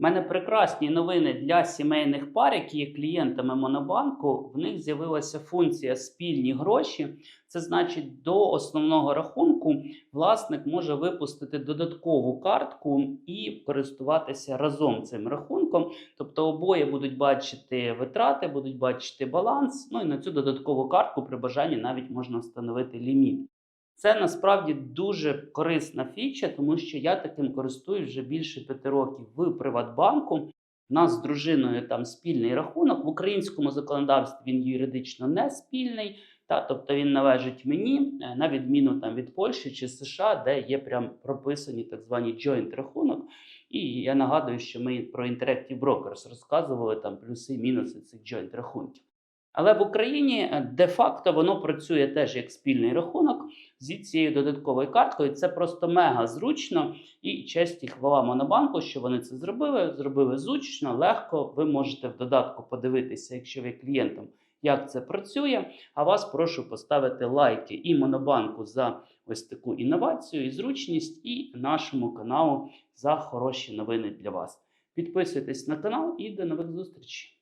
У мене прекрасні новини для сімейних пар, які є клієнтами Монобанку. В них з'явилася функція спільні гроші. Це значить, до основного рахунку власник може випустити додаткову картку і користуватися разом цим рахунком. Тобто обоє будуть бачити витрати, будуть бачити баланс. Ну і на цю додаткову картку при бажанні навіть можна встановити ліміт. Це насправді дуже корисна фіча, тому що я таким користуюсь вже більше п'яти років в Приватбанку. У нас з дружиною там спільний рахунок. В українському законодавстві він юридично не спільний, та тобто він належить мені, е, на відміну там від Польщі чи США, де є прям прописані так звані joint рахунок. І я нагадую, що ми про Interactive Brokers розказували там плюси і мінуси цих joint рахунків. Але в Україні е, де-факто воно працює теж як спільний рахунок зі цією додатковою карткою. Це просто мега зручно і честь і хвала Монобанку, що вони це зробили. Зробили зручно, легко. Ви можете в додатку подивитися, якщо ви клієнтом, як це працює. А вас прошу поставити лайки і Монобанку за ось таку інновацію і зручність, і нашому каналу за хороші новини для вас. Підписуйтесь на канал і до нових зустрічей.